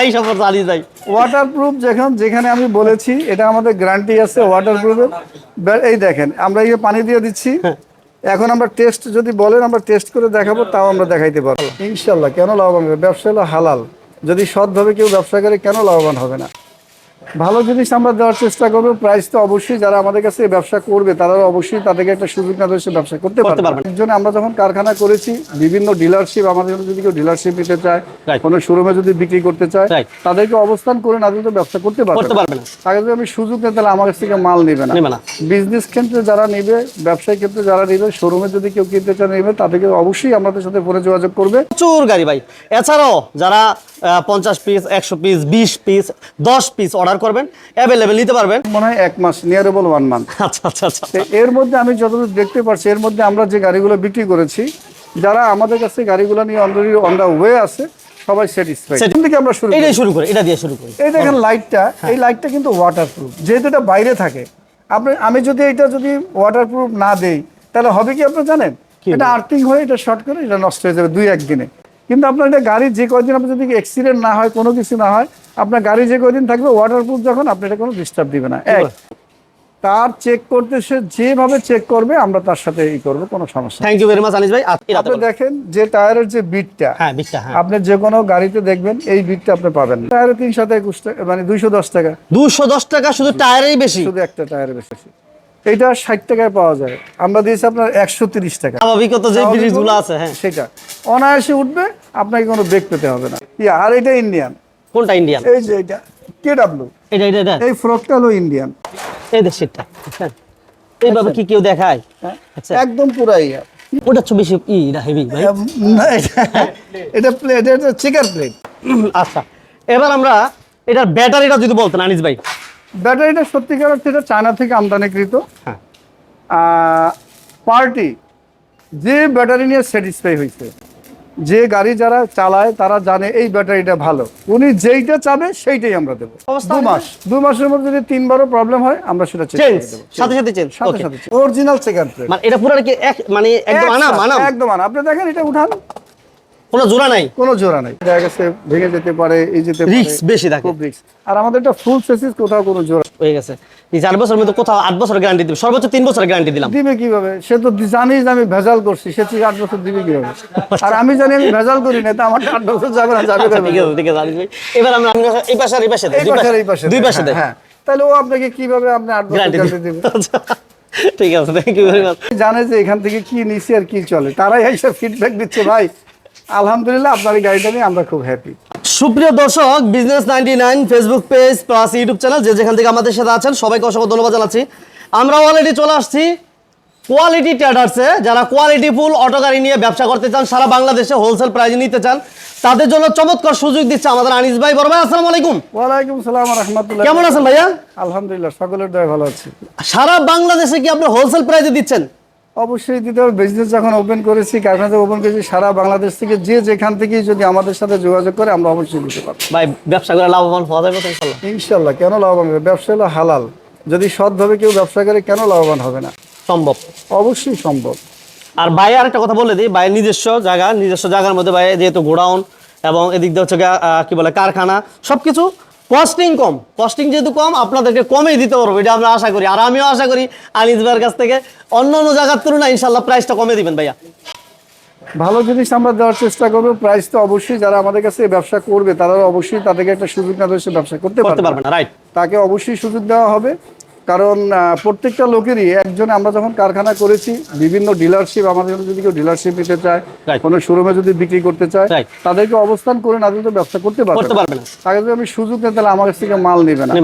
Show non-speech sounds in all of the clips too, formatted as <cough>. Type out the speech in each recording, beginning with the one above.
আইসা চালিয়ে যাই। ওয়াটার ওয়াটারপ্রুফ যেখানে যেখানে আমি বলেছি, এটা আমাদের গ্যারান্টি আছে ওয়াটারপ্রুফের এই দেখেন, আমরা এই পানি দিয়ে দিচ্ছি। এখন আমরা টেস্ট যদি বলেন, আমরা টেস্ট করে দেখাবো, তাও আমরা দেখাইতে পারব। ইনশাল্লাহ কেন লাভবান হবে? ব্যবসা হলো হালাল। যদি সৎভাবে কেউ ব্যবসা করে, কেন লাভবান হবে না? ভালো জিনিস আমরা দেওয়ার চেষ্টা করব। প্রাইস তো অবশ্যই যারা আমাদের কাছে ব্যবসা করবে তারা অবশ্যই তাদেরকে একটা সুযোগ না দেওয়া ব্যবসা করতে পারবে। এর জন্য আমরা যখন কারখানা করেছি বিভিন্ন ডিলারশিপ আমাদের যদি কেউ ডিলারশিপ নিতে চায় কোনো শোরুমে যদি বিক্রি করতে চায় তাদেরকে অবস্থান করে না দিলে তো ব্যবসা করতে পারবে তাকে যদি আমি সুযোগ দেয় তাহলে আমার কাছ থেকে মাল নেবে না। বিজনেস ক্ষেত্রে যারা নেবে ব্যবসায়িক ক্ষেত্রে যারা নেবে শোরুমে যদি কেউ কিনতে চায় নেবে তাদেরকে অবশ্যই আমাদের সাথে ফোনে যোগাযোগ করবে। প্রচুর গাড়ি ভাই। এছাড়াও যারা পঞ্চাশ পিস একশো পিস বিশ পিস দশ পিস অর্ডার করবেন অ্যাভেলেবেল নিতে পারবেন। মনে হয় এক মাস নিয়ারেবল ওয়ান মান্থ আচ্ছা আচ্ছা আচ্ছা। এর মধ্যে আমি যতদূর দেখতে পারছি এর মধ্যে আমরা যে গাড়িগুলো বিক্রি করেছি যারা আমাদের কাছে গাড়িগুলো নিয়ে অলরেডি অন দা ওয়ে আছে সবাই স্যাটিসফাইড. এখান থেকে আমরা শুরু। এটাই শুরু করি এটা দিয়ে শুরু করি। এই দেখেন লাইটটা এই লাইটটা কিন্তু ওয়াটারপ্রুফ যেহেতু এটা বাইরে থাকে আপনি আমি যদি এটা যদি ওয়াটারপ্রুফ না দেই তাহলে হবে কি আপনি জানেন? এটা আর্থিং হয়ে এটা শর্ট করে এটা নষ্ট হয়ে যাবে দুই একদিনে। কিন্তু আপনার এটা গাড়ি যে কয়দিন আপনার যদি অ্যাক্সিডেন্ট না হয় কোনো কিছু না হয় আপনার গাড়ি যে কয়দিন থাকবে ওয়াটারপ্রুফ যখন আপনি এটা কোনো ডিস্টার্ব দিবে না। এক তার চেক করতে সে যেভাবে চেক করবে আমরা তার সাথে ই করব কোনো সমস্যা thank you very much Anis ভাই। আপনি দেখেন যে টায়ারের যে বিটটা হ্যাঁ বিটটা হ্যাঁ। আপনি যে কোনো গাড়িতে দেখবেন এই বিটটা আপনি পাবেন টায়ারে তিনশো একুশ টাকা মানে দুইশো দশ টাকা। দুশো দশ টাকা শুধু টায়ারেই বেশি। শুধু একটা টায়ারে বেশি এটা ষাট টাকায় পাওয়া যায়। আমরা দিয়েছি আপনার একশো তিরিশ টাকা। স্বাভাবিকত যে জিনিসগুলো আছে হ্যাঁ। সেটা। অনায়াসে উঠবে আপনাকে কোনো বেগ পেতে হবে না। আর এটা ইন্ডিয়ান কোনটা ইন্ডিয়ান এই যে এটা কে ডাব্লু এটা এটা এটা। এই ফ্রকটা হলো ইন্ডিয়ান এই দেখ সেটটা এইভাবে কি কেউ দেখায়? আচ্ছা। একদম পুরাই। ওটা বেশি ই এটা হেভি ভাই না, এটা- প্লেট এটা চেকার প্লেট আচ্ছা। এবার আমরা এটার ব্যাটারিটা যদি বলতেন আনিস ভাই। ব্যাটারিটা সত্যিকার অর্থে এটা চায়না থেকে আমদানিকৃত। হ্যাঁ। পার্টি যে ব্যাটারি নিয়ে স্যাটিসফাই হয়েছে। যে গাড়ি যারা চালায় তারা জানে এই ব্যাটারিটা ভালো। উনি যেইটা চাবে সেইটাই আমরা দেবো। দু মাস। দু মাসের মধ্যে যদি তিনবারও প্রবলেম হয় আমরা সেটা চেঞ্জ চেঞ্জ করে দেবো। সাথে সাথে চেঞ্জ সাথে সাথে অরিজিনাল সেকেন্ড মানে এটা পুরো মানে একদম আনা একদম আনা। আপনি দেখেন এটা উঠান। কোনো জোড়া নাই? কোনো জোড়া নাই। দেখা গেছে ভেঙে যেতে পারে এই যেতে পারে। রিস্ক বেশি থাকে। খুব রিস্ক আর আমাদের এটা ফুল সেসিস কোথাও কোনো জোড়া হয়ে গেছে। এই চার বছরের মধ্যে কোথাও আট বছর গ্যারান্টি দিবে? সর্বোচ্চ তিন বছর গ্যারান্টি দিলাম। দিবে কীভাবে? সে তো জানিস আমি ভেজাল করছি সে আট বছর দিবে কীভাবে? আর আমি জানি আমি ভেজাল করি না তা আমার আট বছর যাবে না যাবে আচ্ছা, ঠিক আছে ঠিক আছে এবার আমরা এই পাশে আর এই পাশে দুই পাশে এই পাশে দুই পাশে হ্যাঁ তাহলে ও আপনাকে কীভাবে আপনি আট বছর গ্যারান্টি দিবে। ঠিক আছে থ্যাংক ইউ ভেরি মাচ জানে যে এখান থেকে কি নিছি আর কি চলে। তারাই এসে ফিডব্যাক দিচ্ছে ভাই। আলহামদুলিল্লাহ আপনার গাড়িটা নিয়ে আমরা খুব হ্যাপি সুপ্রিয় দর্শক business ninety nine Facebook page plus YouTube channel যে যেখান থেকে আমাদের সাথে আছেন সবাইকে অসংখ্য ধন্যবাদ জানাচ্ছি। আমরা অলরেডি চলে আসছি কোয়ালিটি ট্রেডার্সে যারা কোয়ালিটি ফুল অটো গাড়ি নিয়ে ব্যবসা করতে চান সারা বাংলাদেশে হোলসেল প্রাইজে নিতে চান তাদের জন্য চমৎকার সুযোগ দিচ্ছে আমাদের আনিস ভাই বড় ভাই আসসালামু আলাইকুম। ওয়ালাইকুম সালাম রহমতুল্লাহ। কেমন আছেন ভাইয়া? আলহামদুলিল্লাহ সকলের দয় ভালো আছে। সারা বাংলাদেশে কি আপনি হোলসেল প্রাইজে দিচ্ছেন? অবশ্যই দিতে হবে। বিজনেস যখন ওপেন করেছি কারখানা ওপেন করেছি সারা বাংলাদেশ থেকে যে যেখান থেকে যদি আমাদের সাথে যোগাযোগ করে আমরা অবশ্যই দিতে পারব। ভাই ব্যবসা করে লাভবান হওয়া যাবে ইনশাল্লাহ? কেন লাভবান হবে? ব্যবসা হলো হালাল। যদি সৎভাবে কেউ ব্যবসা করে কেন লাভবান হবে না? সম্ভব। অবশ্যই সম্ভব। আর ভাই আর একটা কথা বলে দিই ভাইয়ের নিজস্ব জায়গা নিজস্ব জায়গার মধ্যে ভাই যেহেতু গোডাউন এবং এদিক দিয়ে হচ্ছে কি বলে কারখানা সবকিছু কস্টিং কম। কস্টিং যেহেতু কম আপনাদেরকে কমেই দিতে পারব এটা আমরা আশা করি। আর আমিও আশা করি আনিস ভাইয়ের কাছ থেকে অন্য অন্য জায়গার তুলনায় ইনশাল্লাহ প্রাইসটা কমে দিবেন ভাইয়া। ভালো জিনিস আমরা দেওয়ার চেষ্টা করব প্রাইস তো অবশ্যই যারা আমাদের কাছে ব্যবসা করবে তারা অবশ্যই তাদেরকে একটা সুযোগ না ব্যবসা করতে করতে পারবে না। রাইট তাকে অবশ্যই সুযোগ দেওয়া হবে। কারণ প্রত্যেকটা লোকেরই একজন আমরা যখন কারখানা করেছি বিভিন্ন ডিলারশিপ আমাদের যদি কেউ ডিলারশিপ নিতে চায় কোনো শোরুমে যদি বিক্রি করতে চায় তাদেরকে অবস্থান করে না দিলে তো ব্যবসা করতে পারবে না। তাকে যদি আমি সুযোগ দেয় তাহলে আমার কাছ থেকে মাল নেবে না।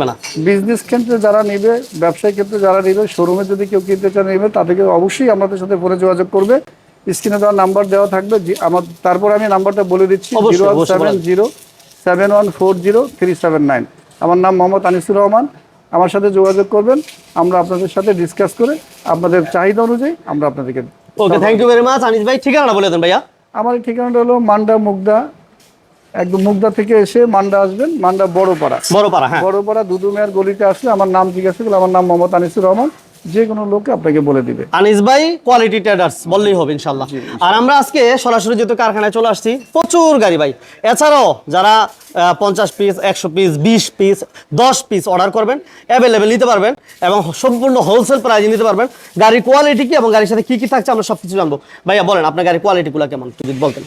বিজনেস ক্ষেত্রে যারা নেবে ব্যবসায়িক ক্ষেত্রে যারা নেবে শোরুমে যদি কেউ কিনতে চায় নেবে তাদেরকে অবশ্যই আমাদের সাথে ফোনে যোগাযোগ করবে। স্ক্রিনে দেওয়ার নাম্বার দেওয়া থাকবে। আমার তারপর আমি নাম্বারটা বলে দিচ্ছি। Zero seven zero seven one four zero three seven nine. আমার নাম মোহাম্মদ আনিসুর রহমান। আমার সাথে যোগাযোগ করবেন আমরা আপনাদের সাথে ডিসকাস করে আপনাদের চাহিদা অনুযায়ী আমরা আপনাদেরকে okay thank you very much Anis ভাই ঠিকানাটা বলে দেন ভাইয়া। আমার ঠিকানাটা হলো মান্ডা মুগদা একদম মুগদা থেকে এসে মান্ডা আসবেন মান্ডা বড়পাড়া। বড়পাড়া হ্যাঁ। বড়পাড়া দুদুমিয়ার গলিতে আসলে আমার নাম জিজ্ঞাসা করলে আমার নাম মোহাম্মদ আনিসুর রহমান। যে কোনো লোককে আপনাকে বলে দিবে। আনিস ভাই কোয়ালিটি ট্রেডার্স বললেই হবে ইনশাল্লাহ আর আমরা আজকে সরাসরি যেহেতু কারখানায় চলে আসছি প্রচুর গাড়ি ভাই। এছাড়াও যারা পঞ্চাশ পিস একশো পিস বিশ পিস দশ পিস অর্ডার করবেন অ্যাভেলেবেল নিতে পারবেন এবং সম্পূর্ণ হোলসেল প্রাইজে নিতে পারবেন। গাড়ির কোয়ালিটি কি এবং গাড়ির সাথে কি কি থাকছে আমরা সব কিছু জানব। ভাইয়া বলেন আপনার গাড়ির কোয়ালিটিগুলো কেমন? যদি বলতেন।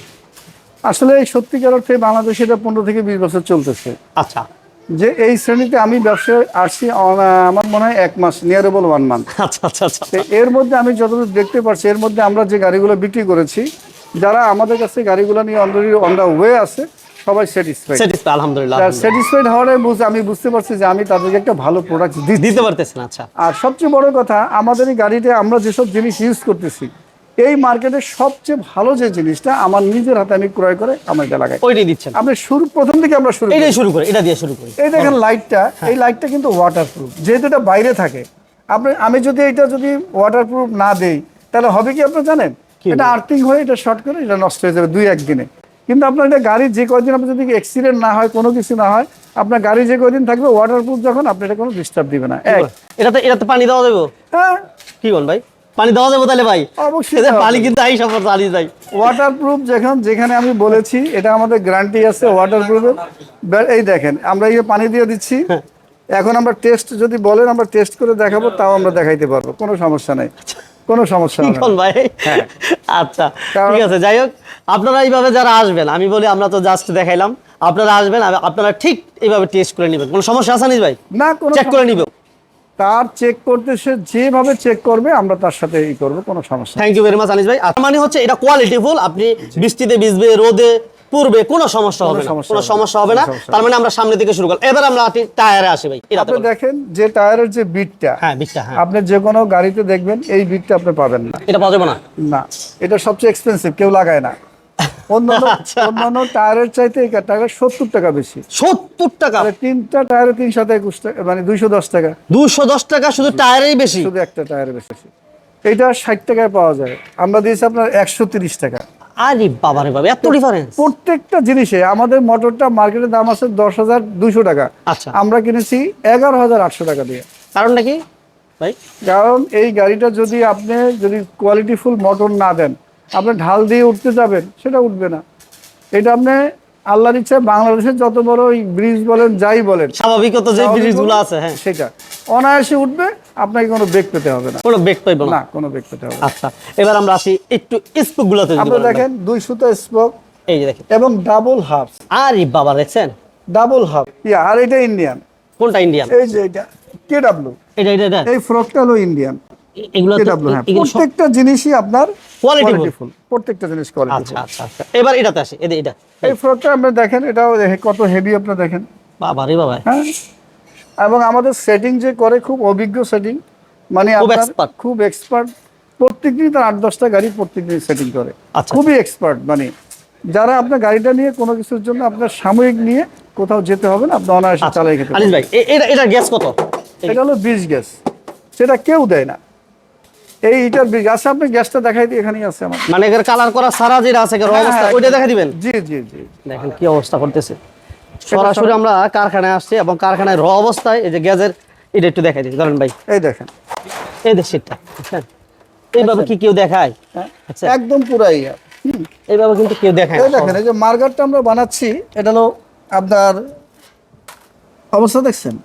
আসলে সত্যিকার অর্থে বাংলাদেশে এটা পনেরো থেকে বিশ বছর চলতেছে। আচ্ছা। যে এই শ্রেণীতে আমি ব্যবসায় আসছি আমার মনে হয় এক মাস নিয়ারেবল ওয়ান মান্থ আচ্ছা আচ্ছা আচ্ছা এর মধ্যে আমি যতদূর দেখতে পাচ্ছি এর মধ্যে আমরা যে গাড়িগুলো বিক্রি করেছি যারা আমাদের কাছে গাড়িগুলো নিয়ে অলরেডি অন দ্য ওয়ে আছে সবাই স্যাটিসফাইড স্যাটিসফাই আলহামদুলিল্লাহ স্যাটিসফাইড হওয়ার বুঝ- আমি বুঝতে পারছি যে আমি তাদেরকে একটা ভালো প্রোডাক্ট দিতে পারতেছেন আচ্ছা। আর সবচেয়ে বড় কথা আমাদের এই গাড়িতে আমরা যেসব জিনিস ইউজ করতেছি এই মার্কেটের সবচেয়ে ভালো যে জিনিসটা আমার নিজের হাতে আমি ক্রয় করে আমার এটা লাগাই। ওইটাই দিচ্ছেন। আপনি শুরু প্রথম থেকে আমরা শুরু এটাই শুরু করি এটা দিয়ে শুরু করি। এই দেখেন লাইটটা এই লাইটটা কিন্তু ওয়াটারপ্রুফ যেহেতু এটা বাইরে থাকে আপনি আমি যদি এটা যদি ওয়াটারপ্রুফ না দেই তাহলে হবে কি আপনি জানেন? এটা আর্থিং হয়ে এটা শর্ট করে এটা নষ্ট হয়ে যাবে দুই একদিনে। কিন্তু আপনার এটা গাড়ি যে কয়দিন আপনি যদি অ্যাক্সিডেন্ট না হয় কোনো কিছু না হয় আপনার গাড়ি যে কয়দিন থাকবে ওয়াটারপ্রুফ যখন আপনি এটা কোনো ডিস্টার্ব দিবে না। এটাতে এটাতে পানি দেওয়া যাবে? হ্যাঁ। কি বল ভাই? পানি দেওয়া যাবে তাহলে ভাই? অবশ্যই পানি কিন্তু আই সফর চালিয়ে যায় ওয়াটারপ্রুফ যখন যেখানে আমি বলেছি এটা আমাদের গ্যারান্টি আছে ওয়াটারপ্রুফের এই দেখেন আমরা এই পানি দিয়ে দিচ্ছি। <laughs> এখন আমরা টেস্ট যদি বলেন আমরা টেস্ট করে দেখাবো তাও আমরা দেখাইতে পারব। কোনো সমস্যা নাই। কোনো সমস্যা না। কোন ভাই? আচ্ছা ঠিক আছে যাই হোক আপনারা এইভাবে যারা আসবেন আমি বলি আমরা তো জাস্ট দেখাইলাম। আপনারা আসবেন আপনারা ঠিক এইভাবে টেস্ট করে নেবেন। কোনো সমস্যা আছে নিস ভাই? না কোনো চেক করে নিবে তার চেক করতে সে যেভাবে চেক করবে আমরা তার সাথে ই করব কোনো সমস্যা thank you very much Anis ভাই। মানে হচ্ছে এটা কোয়ালিটি ফুল আপনি বৃষ্টিতে ভিজবে রোদে পূর্বে কোনো সমস্যা হবে না। কোনো সমস্যা হবে না। তার মানে আমরা সামনে থেকে শুরু করলাম। এবার আমরা টায়ারে আসি ভাই আপনি দেখেন যে টায়ারের যে বিটটা হ্যাঁ বিটটা হ্যাঁ। আপনি যে কোনো গাড়িতে দেখবেন এই বিটটা আপনি পাবেন না। এটা পাওয়া যাবে না? না এটা সবচেয়ে এক্সপেন্সিভ কেউ লাগায় না। অন্যান্য <laughs> আচ্ছা। অন্যান্য টায়ারের চাইতে এই টাকা সত্তর টাকা বেশি। সত্তর টাকা? তাহলে তিনটা টায়ারে তিনশো একুশ টাকা মানে দুইশো দশ টাকা। দুশো দশ টাকা শুধু টায়ারেই বেশি? শুধু একটা টায়ারে বেশি। এটা ষাট টাকায় পাওয়া যায়। আমরা দিয়েছি আপনার একশো তিরিশ টাকা। আরে বাবা রে বাবা এত ডিফারেন্স প্রত্যেকটা জিনিসে আমাদের মোটরটা মার্কেটের দাম আছে দশ হাজার দুইশো টাকা। আচ্ছা। আমরা কিনেছি এগারো হাজার আটশো টাকা দিয়ে। কারণটা কি ভাই? কারণ এই গাড়িটা যদি আপনি যদি কোয়ালিটিফুল মোটর না দেন আপনি ঢাল দিয়ে উঠতে যাবেন সেটা উঠবে না। এটা আপনি আল্লাহর ইচ্ছা বাংলাদেশের যত বড় ওই ব্রিজ বলেন যাই বলেন স্বাভাবিকত যে ব্রিজগুলো আছে হ্যাঁ। সেটা। অনায়াসে উঠবে আপনাকে কোনো বেগ পেতে হবে না। কোনো বেগ পাইব না? কোনো বেগ পেতে হবে আচ্ছা এবার আমরা আসি একটু স্পোক গুলোতে যদি আপনি দেখেন দুই সুতা স্পোক এই যে দেখেন। এবং ডাবল হাফ। আরে বাবা দেখছেন? Double half. ইয়া আর এটা ইন্ডিয়ান। কোনটা ইন্ডিয়ান? এই যে এটা কে ডাব্লু এটা এটা। এই ফ্রকটা হলো ইন্ডিয়ান এগুলো হ্যাঁ। প্রত্যেকটা জিনিসই আপনার। কোয়ালিটিফুল প্রত্যেকটা জিনিস কোয়ালিটি আচ্ছা আচ্ছা আচ্ছা। এবার এটাতে আসি এটা এটা। এই ফ্রকটা আপনি দেখেন এটাও কত হেভি আপনি দেখেন। বাবা রে বাবা। হ্যাঁ? এবং আমাদের সেটিং যে করে খুব অভিজ্ঞ সেটিং মানে আপনার খুব এক্সপার্ট প্রত্যেকদিনই তার আট দশটা গাড়ি প্রত্যেকদিন সেটিং করে। খুবই এক্সপার্ট মানে যারা আপনার গাড়িটা নিয়ে কোনো কিছুর জন্য আপনার সাময়িক নিয়ে কোথাও যেতে হবে না আপনি অনায়াসে চালাই খেতে ভাই এটা এটা গ্যাস কত? এটা হলো বিষ গ্যাস। সেটা কেউ দেয় না। এই বিষ আচ্ছা আপনি গ্যাসটা দেখাই দিই এখানেই আছে আমার। মানে এর কালার করা সারা যেটা আছে এর অবস্থা হ্যাঁ, ওইটা দেখা দিবেন? জি জি জি। দেখেন কি অবস্থা করতেছে। সরাসরি আমরা কারখানায় আসছি এবং কারখানায় র অবস্থায় এই যে গ্যাসের এটা একটু দেখাই দিই ধরেন ভাই। এই দেখেন। এই যে শীতটা বুঝছেন এইভাবে কি কেউ দেখায়? হ্যাঁ, আচ্ছা। একদম পুরাই এইভাবে কিন্তু কেউ দেখায় এই। দেখেন এই যে মার্গারটা আমরা বানাচ্ছি এটা হলো আপনার অবস্থা দেখছেন?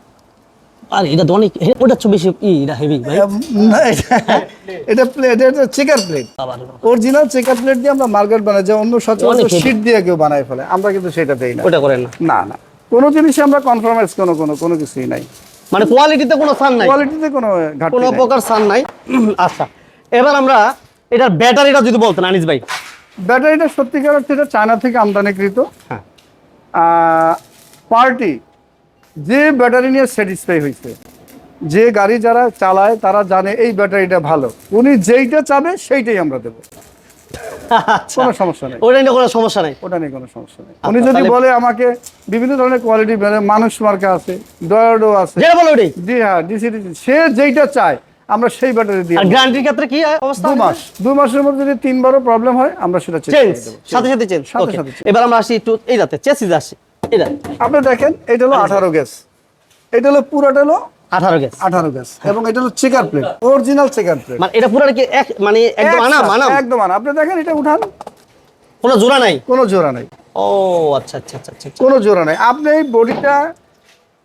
আর এটা তো অনেক ওটা হচ্ছে বেশি ই এটা হেভি ভাই। না, এটা- এটা প্লেট এটা checker plate. Original checker plate দিয়ে আমরা মার্গার বানাই যে অন্য সচরাচর শীট দিয়ে কেউ বানায় ফেলে। আমরা কিন্তু সেটা দেই না। ওটা করেন না। না না। কোনো জিনিসে আমরা কনফার্মাইজ কোনো কোনো কোনো কিছুই নাই। মানে কোয়ালিটিতে কোনো স্থান নাই। কোয়ালিটিতে কোনো ঘাটতি কোনো প্রকার স্থান নাই। আচ্ছা এবার আমরা এটার ব্যাটারিটা যদি বলতেন আনিস ভাই। ব্যাটারিটা সত্যিকার অর্থে এটা চায়না থেকে আমদানিকৃত। হ্যাঁ। পার্টি যে ব্যাটারি নিয়ে স্যাটিসফাই হয়েছে যে গাড়ি যারা চালায় তারা জানে এই ব্যাটারিটা ভালো। উনি যেইটা চাবে সেইটাই আমরা দেবো। আচ্ছা। কোনো সমস্যা নেই। ওটা নিয়ে কোনো সমস্যা নাই? ওটা নিয়ে কোনো সমস্যা নেই। উনি যদি বলে আমাকে বিভিন্ন ধরনের কোয়ালিটি মানুষ মার্কা আছে ডয়ার্ডো আছে। যেটা বলো ওটাই। জি হ্যাঁ সে যেইটা চায় আমরা সেই ব্যাটারি দিই আর গ্যারান্টির ক্ষেত্রে কি অবস্থা মাস। দু মাসের মধ্যে যদি তিনবারও প্রবলেম হয় আমরা সেটা চেঞ্জ সাথে সাথে চেঞ্জ সাথে সাথে এবার আমরা আসি একটু এই রাতে চেসিস আসি। এটা। আপনি দেখেন এটা হলো আঠারো গ্যাস। এটা হলো পুরোটা হলো আঠারো গ্যাস। আঠারো গ্যাস। এবং এটা হলো checker plate original checker plate মানে এটা পুরো কি এক মানে একদম আনাম আনাম? একদম আনাম। আপনি দেখেন এটা উঠান। কোনো জোড়া নাই? কোনো জোড়া নাই। ও আচ্ছা আচ্ছা আচ্ছা আচ্ছা। কোনো জোড়া নাই। আপনি এই বডিটা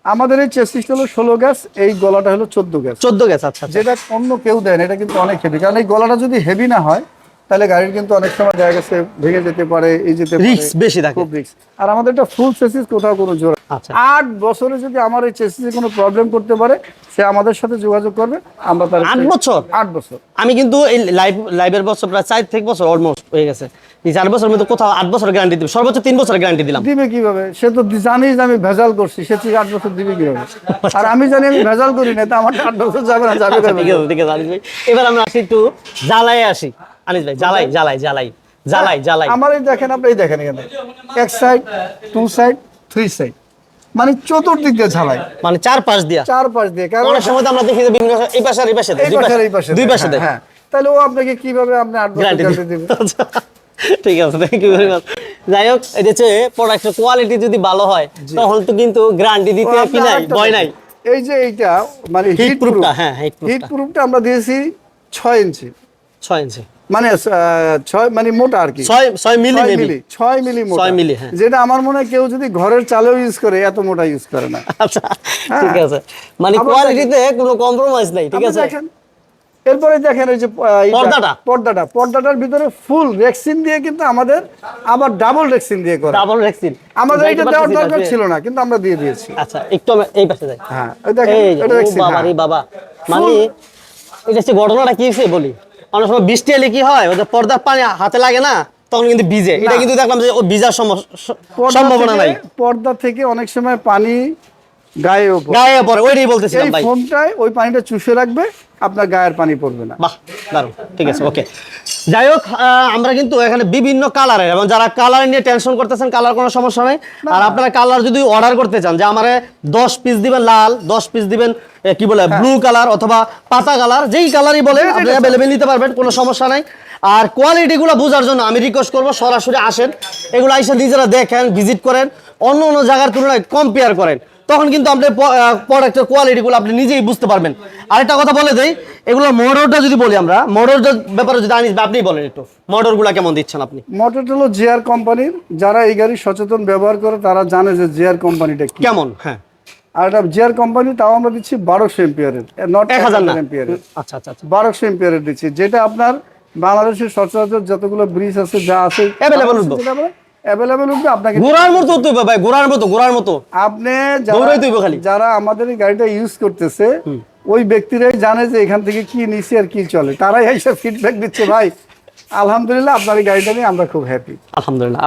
আমাদের এই চেসিসটা হলো ষোলো গ্যাস এই গলাটা হলো চোদ্দ গ্যাস। চোদ্দ গ্যাস আচ্ছা আচ্ছা। যেটা অন্য কেউ দেয় না এটা কিন্তু অনেক হেভি কারণ এই গলাটা যদি হেভি না হয় তাহলে গাড়ির কিন্তু অনেক সময় দেখা গেছে ভেঙে যেতে পারে এই যেতে পারে। রিস্ক বেশি থাকে। খুব রিস্ক আর আমাদের এটা ফুল চেসিস কোথাও কোনো জোড়া। আচ্ছা। আট বছরে যদি আমার এই চেসিসে কোনো প্রবলেম করতে পারে সে আমাদের সাথে যোগাযোগ করবে আমরা তার আট বছর? আট বছর। আমি কিন্তু এই লাইভ লাইভের বছর প্রায় চার থেকে বছর অলমোস্ট হয়ে গেছে। এই চার বছর মধ্যে কোথাও আট বছর গ্যারান্টি দিবে। সর্বোচ্চ তিন বছরের গ্যারান্টি দিলাম। দিবে কীভাবে? সে তো জানিস আমি ভেজাল করছি সে ঠিক আট বছর দিবে কীভাবে? আর আমি জানি আমি ভেজাল করি না তা আমার আট বছর যাবে না যাবে আচ্ছা, ঠিক আছে ঠিক আছে এবার আমরা আসি একটু জ্বালাই আসি। আনিস ভাই জ্বালাই জ্বালাই জ্বালাই জ্বালাই জ্বালাই। আমার এই দেখেন আপনি এই দেখেন এখানে। এক side two side three side মানে চতুর্দিক দিয়ে ঝালাই। মানে চার পাশ দিয়া। চার পাশ দিয়ে কারণ অনেক সময় আমরা দেখি যে বিভিন্ন এই পাশে আর এই পাশে এই দুই পাশে এই পাশে দুই পাশে হ্যাঁ, দেয়। হ্যাঁ তাহলে ও আপনাকে কীভাবে আপনি আট বছর দিবে? <laughs> ঠিক আছে থ্যাংক ইউ ভেরি মাচ যাই হোক এই যে প্রোডাক্টের কোয়ালিটি যদি ভালো হয় তখন তো কিন্তু গ্যারান্টি দিতে কি নাই? ভয় নাই। এই যে এইটা মানে হিট proof প্রুফ টা, হ্যাঁ, হিট প্রুফটা আমরা দিয়েছি ছয় ইঞ্চি। ছয় ইঞ্চি। মানে ছয় মানে মোটা আর কি। ছয় মিলি মিলি ছয় মিলি মোটা। মিলি, হ্যাঁ। যেটা আমার মনে হয় কেউ যদি ঘরের চালেও ইউজ করে এত মোটা ইউজ করে না। <laughs> আচ্ছা ঠিক আছে। মানে কোয়ালিটিতে কোনো কম্প্রোমাইজ নাই ঠিক আছে? এরপরে দেখেন এই যে পর্দাটা। পর্দাটা। পর্দাটার ভিতরে ফুল রেক্সিন দিয়ে কিন্তু আমাদের আবার ডাবল রেক্সিন দিয়ে করে। ডাবল ভ্যাকসিন আমাদের এটা দেওয়ার দরকার ছিল না কিন্তু আমরা দিয়ে দিয়েছি। আচ্ছা একটু এই পাশে যাই। হ্যাঁ ওই দেখেন এটা রেক্সিন বাবা রে বাবা। মানে এটা হচ্ছে ঘটনাটা কি হয়েছে বলি? অনেক সময় বৃষ্টি এলে কি হয়? ওদের পর্দার পানি হাতে লাগে না তখন কিন্তু ভিজে। এটা কিন্তু দেখলাম যে ও ভিজার সম্ভাবনা নাই। পর্দা থেকে অনেক সময় পানি গায়ে গায়ে পড়ে ওইটাই বলতেছিলাম ভাই। ফোনটায় ওই পানিটা চুষে রাখবে আপনার গায়ের পানি পড়বে না। বাহ দারুণ। ঠিক আছে ওকে যাই হোক আমরা কিন্তু এখানে বিভিন্ন কালারের এবং যারা কালার নিয়ে টেনশন করতেছেন কালার কোনো সমস্যা নেই। আর আপনারা কালার যদি অর্ডার করতে চান যে আমারে দশ পিস দিবেন লাল দশ পিস দিবেন কি বলে ব্লু কালার অথবা পাতা কালার যেই কালারই বলেন যেটা আপনি। অ্যাভেলেবেল নিতে পারবেন কোনো সমস্যা নাই। আর কোয়ালিটিগুলো বোঝার জন্য আমি রিকোয়েস্ট করব সরাসরি আসেন। এগুলো এসে নিজেরা দেখেন ভিজিট করেন। অন্য অন্য জায়গার তুলনায় কম্পেয়ার করেন। তখন কিন্তু আপনি প্রোডাক্টের কোয়ালিটিগুলো আপনি নিজেই বুঝতে পারবেন। আরেকটা কথা বলে দেই এগুলো মোটরটা যদি বলি আমরা মোটর ব্যাপারে যদি আনিস আপনি বলেন একটু মোটরগুলো কেমন দিচ্ছেন আপনি? মোটর হলো জিআর কোম্পানির যারা এই গাড়ি সচেতন ব্যবহার করে তারা জানে যে জিআর কোম্পানিটা কেমন? হ্যাঁ। আর এটা জিআর কোম্পানি তাও আমরা দিচ্ছি বারোশো এম্পিয়ারের নট এক হাজার এম্পিয়ারের আচ্ছা আচ্ছা আচ্ছা। বারোশো এম্পিয়ারের দিচ্ছি। যেটা আপনার বাংলাদেশের সচরাচর যতগুলো ব্রিজ আছে যা আছে। অ্যাভেলেবেল উঠবে আপনাকে ঘোরার মতো ভাই ঘোরার মতো ঘোরার মতো। আপনি যারা খালি। যারা আমাদের গাড়িটা ইউজ করতেছে ওই ব্যক্তিরাই জানে যে এখান থেকে কি নিছি আর কি চলে। তারাই এসে ফিডব্যাক দিচ্ছে ভাই আলহামদুলিল্লাহ আপনার এই গাড়িটা নিয়ে আমরা খুব হ্যাপি আলহামদুলিল্লাহ।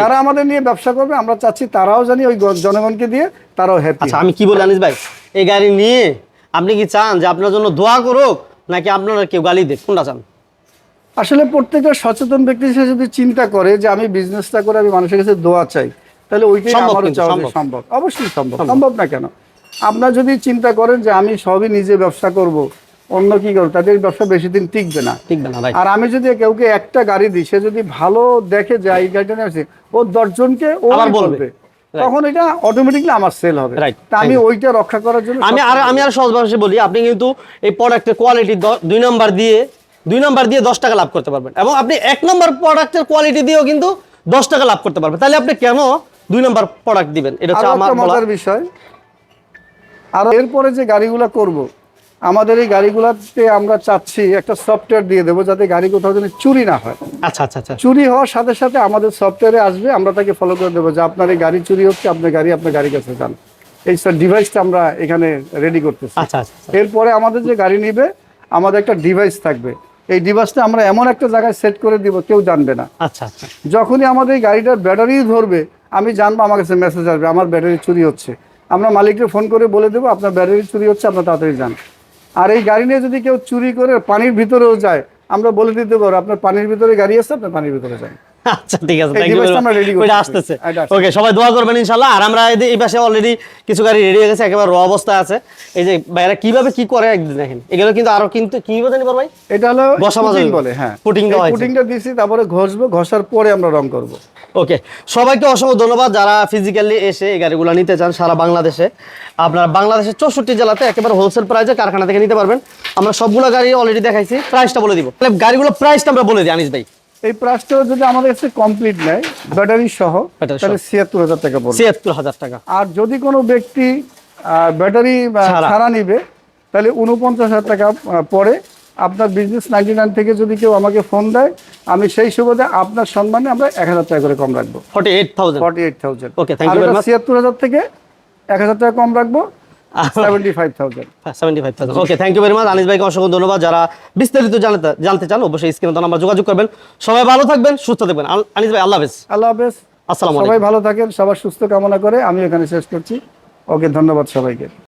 যারা আমাদের নিয়ে ব্যবসা করবে আমরা চাচ্ছি তারাও জানি ওই জনগণকে দিয়ে তারাও হ্যাপি আচ্ছা আমি কি বলি আনিস ভাই? এই গাড়ি নিয়ে আপনি কি চান যে আপনার জন্য দোয়া করুক নাকি আপনারা কেউ গালি দেখ কোনটা চান? আসলে প্রত্যেকটা সচেতন ব্যক্তি সে যদি চিন্তা করে যে আমি বিজনেসটা করে আমি মানুষের কাছে দোয়া চাই তাহলে ওইটাই আমারও চাওয়া সম্ভব। অবশ্যই সম্ভব। সম্ভব। না কেন? আপনার যদি চিন্তা করেন যে আমি সবই নিজে ব্যবসা করব অন্য কি করব তাদের ব্যবসা বেশি দিন টিকবে না। ঠিক না আর আমি যদি কাউকে একটা গাড়ি দিই সে যদি ভালো দেখে যে এই গাড়িটা নিয়ে ও দশজনকে ও বলবে। তখন এটা অটোমেটিকলি আমার সেল হবে. তা আমি ওইটা রক্ষা করার জন্য আমি আর আমি আর সহজ ভাষায় বলি আপনি কিন্তু এই প্রোডাক্টের কোয়ালিটি দুই নাম্বার দিয়ে দুই নম্বর দিয়ে দশ টাকা লাভ করতে পারবেন। এবং আপনি এক নম্বর প্রোডাক্টের কোয়ালিটি দিয়েও কিন্তু দশ টাকা লাভ করতে পারবেন। তাহলে আপনি কেন দুই নম্বর প্রোডাক্ট দিবেন? এটা হচ্ছে আমার মজার বিষয়। আর এরপরে যে গাড়িগুলো করব আমাদের এই গাড়িগুলোতে আমরা চাচ্ছি একটা সফটওয়্যার দিয়ে দেবো যাতে গাড়ি কোথাও যেন চুরি না হয়। আচ্ছা আচ্ছা আচ্ছা। চুরি হওয়ার সাথে সাথে আমাদের সফটওয়্যারে আসবে আমরা তাকে ফলো করে দেবো যে আপনার এই গাড়ি চুরি হচ্ছে আপনার গাড়ি আপনার গাড়ির কাছে যান। এই ডিভাইসটা আমরা এখানে রেডি করতেছি। আচ্ছা আচ্ছা আচ্ছা। এরপরে আমাদের যে গাড়ি নিবে আমাদের একটা ডিভাইস থাকবে। এই ডিভাইসটা আমরা এমন একটা জায়গায় সেট করে দিব কেউ জানবে না। আচ্ছা আচ্ছা। যখনই আমাদের এই গাড়িটার ব্যাটারি ধরবে আমি জানব আমার কাছে মেসেজ আসবে আমার ব্যাটারি চুরি হচ্ছে। আমরা মালিককে ফোন করে বলে দেবো আপনার ব্যাটারি চুরি হচ্ছে আপনার তাড়াতাড়ি যান। আর এই গাড়ি নিয়ে যদি কেউ চুরি করে পানির ভিতরেও যায় আমরা বলে দিতে পারব আপনার পানির ভিতরে গাড়ি আসছে আপনার পানির ভিতরে যান। আচ্ছা ঠিক আছে থ্যাংক ইউ ওইটা আসতেছে। ওকে সবাই দোয়া করবেন ইনশাআল্লাহ। আর আমরা এই পাশে অলরেডি কিছু গাড়ি রেডি হয়ে গেছে একেবারে র অবস্থায় আছে। এই যে ভাইরা কীভাবে কি করে একদিন দেখেন। এগুলো কিন্তু আরও কিন্তু কি জানি ভাই? এটা হলো মাজা বলে হ্যাঁ। পুটিং দেওয়া হয়েছে। পুটিংটা দিছি তারপরে ঘষবো ঘষার পরে আমরা রং করব। ওকে সবাইকে অসংখ্য ধন্যবাদ যারা ফিজিক্যালি এসে এই গাড়িগুলো নিতে চান সারা বাংলাদেশে। আপনার বাংলাদেশের চৌষট্টি জেলাতে একেবারে হোলসেল প্রাইসে কারখানা থেকে নিতে পারবেন। আমরা সবগুলো গাড়ি অলরেডি দেখাইছি প্রাইসটা বলে দিব। তাহলে গাড়িগুলো প্রাইসটা আমরা বলে দিই আনিস ভাই। এই প্রাইসটা যদি আমাদের কাছে কমপ্লিট নেয় ব্যাটারি সহ তাহলে ছিয়াত্তর হাজার টাকা পড়বে। ছিয়াত্তর হাজার টাকা। আর যদি কোনো ব্যক্তি ব্যাটারি ছাড়া। নিবে তাহলে উনপঞ্চাশ হাজার টাকা পরে আপনার বিজনেস নাইনটি নাইন থেকে যদি কেউ আমাকে ফোন দেয় আমি সেই সুবাদে আপনার সম্মানে আমরা এক হাজার টাকা করে কম রাখব। Forty eight thousand forty eight thousand much. ছিয়াত্তর হাজার থেকে এক হাজার টাকা কম রাখব। Okay thank you very much Anis ভাইকে অসংখ্য ধন্যবাদ। যারা বিস্তারিত জানতে জানতে চান অবশ্যই স্ক্রিনে তো নাম্বার যোগাযোগ করবেন। সবাই ভালো থাকবেন সুস্থ থাকবেন। আনিস ভাই আল্লাহ হাফেজ। আল্লাহ হাফেজ। আসসালাম সবাই ভালো থাকেন সবার সুস্থ কামনা করে আমি এখানে শেষ করছি। ওকে ধন্যবাদ সবাইকে।